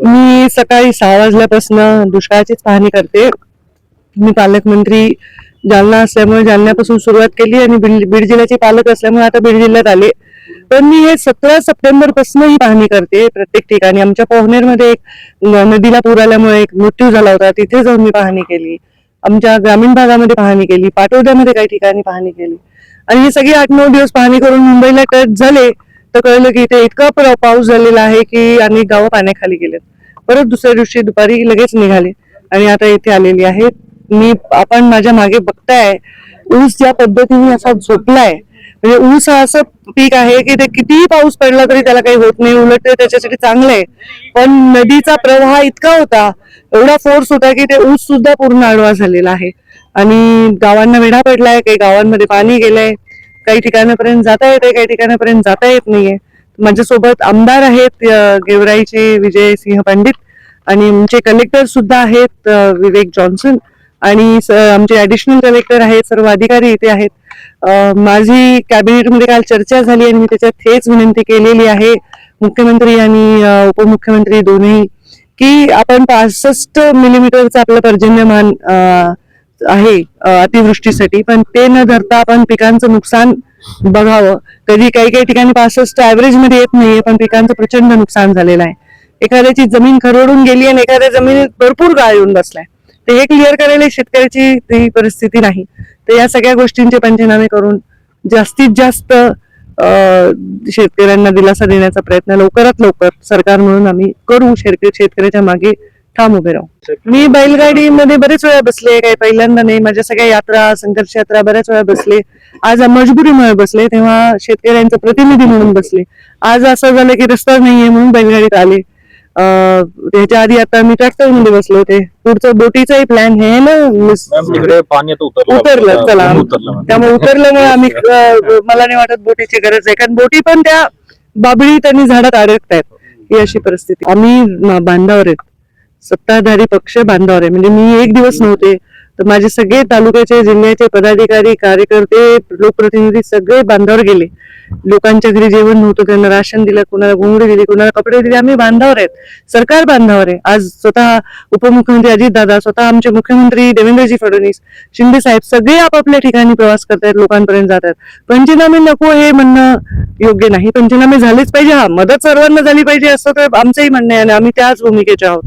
मी सकाळी सहा वाजल्यापासून दुष्काळाचीच पाहणी करते. मी पालकमंत्री जालना असल्यामुळे जालन्यापासून सुरुवात केली आणि बीड जिल्ह्याचे पालक असल्यामुळे आता बीड जिल्ह्यात आले. पण मी हे सतरा सप्टेंबरपासून ही पाहणी करते प्रत्येक ठिकाणी. आमच्या पोहनेरमध्ये एक नदीला पूर आल्यामुळे एक मृत्यू झाला होता. तिथे जाऊन मी पाहणी केली. आमच्या ग्रामीण भागामध्ये पाहणी केली. पाटोद्यामध्ये काही ठिकाणी पाहणी केली. आणि हे सगळे आठ नऊ दिवस पाहणी करून मुंबईला टच झाले. तर कळलं की इथे इतका प्र- पाऊस झालेला आहे की आणि गावं पाण्याखाली गेलेत. परत दुसऱ्या दिवशी दुपारी लगेच निघाले आणि आता इथे आलेली आहे. मी आपण माझ्या मागे बघताय ऊस ज्या पद्धतीने असा झोपलाय म्हणजे ऊस हा असं पीक आहे की ते कितीही पाऊस पडला तरी त्याला काही होत नाही उलट ते त्याच्यासाठी चांगलं आहे. पण नदीचा प्रवाह इतका होता एवढा फोर्स होता की ते ऊस सुद्धा पूर्ण आडवा झालेला आहे. आणि गावांना वेढा पडलाय काही गावांमध्ये पाणी गेलंय. काही ठिकाणापर्यंत जाता येते काही ठिकाणापर्यंत जाता येत नाहीये. माझ्यासोबत आमदार आहेत गेवराईचे विजय सिंह पंडित आणि आमचे कलेक्टर सुद्धा आहेत विवेक जॉन्सन आणि स- आमचे ऍडिशनल कलेक्टर आहेत सर्व अधिकारी इथे आहेत. माझी कॅबिनेटमध्ये काल चर्चा झाली आणि मी त्याच्यात हेच विनंती केलेली आहे मुख्यमंत्री आणि उपमुख्यमंत्री दोन्ही की आपण पासष्ट मिलीमीटरचं आपलं पर्जन्यमान आहे अतिवृष्टीसाठी. पण ते न धरता आपण पिकांचं नुकसान बघावं. कधी काही काही ठिकाणी पासष्ट ऍव्हरेजमध्ये येत नाहीये पण पिकांचं प्रचंड नुकसान झालेलं आहे. एखाद्याची जमीन खरडून गेली आणि एखाद्या जमिनीत भरपूर गाळ येऊन बसलाय. तर हे क्लिअर करायला शेतकऱ्याची ती परिस्थिती नाही. तर या सगळ्या गोष्टींचे पंचनामे करून जास्तीत जास्त शेतकऱ्यांना दिलासा देण्याचा प्रयत्न लवकरात लवकर सरकार म्हणून आम्ही करू. शेतकरी शेतकऱ्याच्या मागे ठाम उभे राहू. मी बैलगाडीमध्ये बरेच वेळा बसले काही पहिल्यांदा नाही माझ्या सगळ्या यात्रा संघर्ष यात्रा बऱ्याच वेळा बसले. आज मजबुरीमुळे बसले तेव्हा शेतकऱ्यांचे प्रतिनिधी म्हणून बसले. आज असं झालं की रस्ता नाहीये म्हणून बैलगाडीत आले. त्याच्या आधी आता मी ट्रॅक्टरमध्ये बसले होते. पुढचं बोटीचाही प्लॅन हे ना उतरलं. चला. त्यामुळे उतरल्यामुळे आम्ही मला नाही वाटत बोटीची गरज आहे. कारण बोटी पण त्या बाबळी त्यांनी झाडात अडकतायत ही अशी परिस्थिती. आम्ही बांधावर आहेत. सत्ताधारी पक्ष बांधावर आहे. म्हणजे मी एक दिवस नव्हते. तर माझे सगळे तालुक्याचे जिल्ह्याचे पदाधिकारी कार्यकर्ते लोकप्रतिनिधी सगळे बांधावर गेले. लोकांच्या घरी जेवण नव्हतं त्यांना राशन दिलं कुणाला घोंगडी दिली कुणाला कपडे दिले. आम्ही बांधावर आहेत. सरकार बांधावर आहे. आज स्वतः उपमुख्यमंत्री अजितदादा स्वतः आमचे मुख्यमंत्री देवेंद्रजी फडणवीस शिंदे साहेब सगळे आपापल्या ठिकाणी प्रवास करतायत लोकांपर्यंत जात आहेत. पंचनामे नको हे म्हणणं योग्य नाही. पंचनामे झालेच पाहिजे. हा मदत सर्वांना झाली पाहिजे असं तर आमचंही म्हणणं आहे आणि आम्ही त्याच भूमिकेचे आहोत.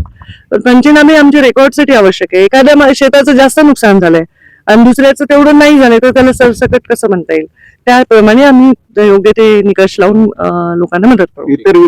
पण पंचनामे आमच्या रेकॉर्डसाठी आवश्यक आहे. एखाद्या शेताचं जास्त नुकसान झालंय आणि दुसऱ्याचं तेवढं नाही झालंय तर त्याला सरसकट कसं म्हणता येईल? त्याप्रमाणे आम्ही योग्य ते निकष लावून लोकांना मदत करू.